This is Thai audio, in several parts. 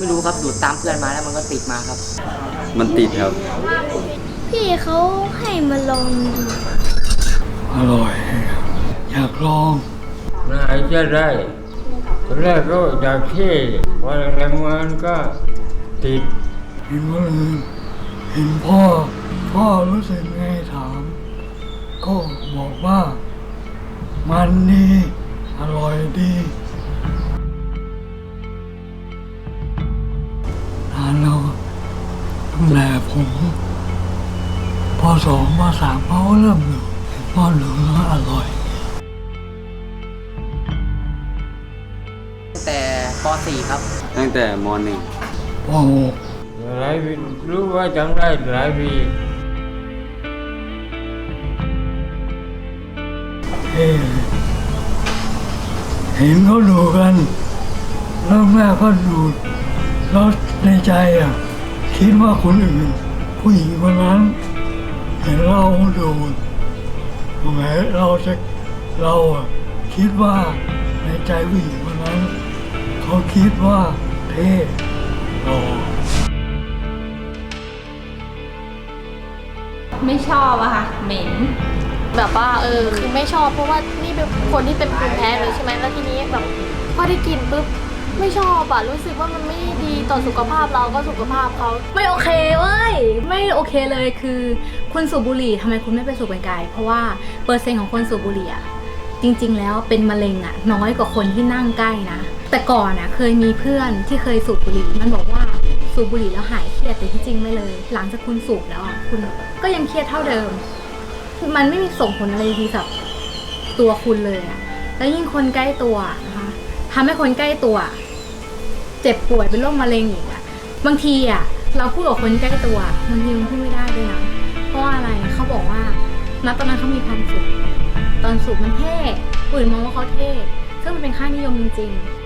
ไม่รู้ครับดูดตามเพื่อนมาแล้วมันก็ติดมาครับ มันติดครับ พี่เขาให้มาลองดูอร่อย อยากลองมันหายใจได้ตอนแรกก็อยากเท่พอหลังๆมันก็ติดเห็นว่าเลยเห็นพ่อ พ่อรู้สึกไงถาม ก็บอกว่า มันดี อร่อยดี แต่ผมพอสองพอสามเขาก็เริ่มอยู่พอเหลืองแล้วอร่อย ตั้งแต่ป .4 ครับ ตั้งแต่มหนึ่งพอหกหลายปีรู้ว่าจำได้หลายปีเท่เลยเห็นเขาดูกันเริ่มแรกก็ดูดแล้วในใจอะ คิดว่าคนอื่น ผู้หญิงคนนั้นเห็นเราดูดทำไมเราจะเราอะคิดว่าในใจผู้หญิงคนนั้น เขาคิดว่าเท่หล่อไม่ชอบอะค่ะเหม็นแบบว่าเออคือไม่ชอบเพราะว่านี่เป็นคนที่เป็นภูมิแพ้เลยใช่ไหมแล้วทีนี้แบบพอได้กินปุ๊บ ไม่ชอบอะรู้สึกว่ามันไม่ดีต่อสุขภาพเราก็สุขภาพเขาไม่โอเคเว้ยไม่โอเคเลยคือ คุณสูบบุหรี่ทำไมคุณไม่ไปสูบไกลๆเพราะว่าเปอร์เซ็นต์ของคนสูบบุหรี่อะจริง ๆ แล้วเป็นมะเร็งอะน้อยกว่าคนที่นั่งใกล้นะ แต่ก่อนอะเคยมีเพื่อนที่เคยสูบบุหรี่มันบอกว่าสูบบุหรี่แล้วหายเครียดแต่ที่จริงไม่เลย หลังจากคุณสูบแล้วอะคุณก็ยังเครียดเท่าเดิม มันไม่มีส่งผลอะไรดีกับตัวคุณเลยอะแล้วยิ่งคนใกล้ตัวนะคะ ทำให้คนใกล้ตัว เจ็บป่วยเป็นโรคมะเร็งอีกอะบางทีอะเราพูดกับคนใกล้ตัวบางทีมันพูดไม่ได้ด้วยนะเพราะว่าอะไรเขาบอกว่าณตอนนั้นเขามีความสุขตอนสุขมันเท่คนอื่นมองว่าเขาเท่ซึ่งมันเป็นค่านิยมจริง ๆ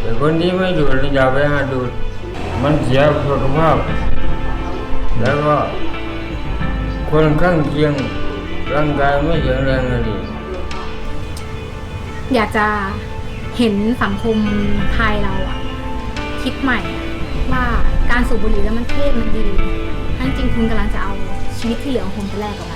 แต่คนที่ไม่ดูดอย่าไปหาดูดมันเสียสุขภาพ แล้วก็ คนข้างเคียงร่างกายไม่แข็งแรงเลยดิอยากจะเห็นสังคมไทยเราอะคิดใหม่อะว่าการสูบบุหรี่แล้วมันเท่มันดีทั้งจริงคุณกำลังจะเอาชีวิตที่เหลือของคุณไปแลกกับมัน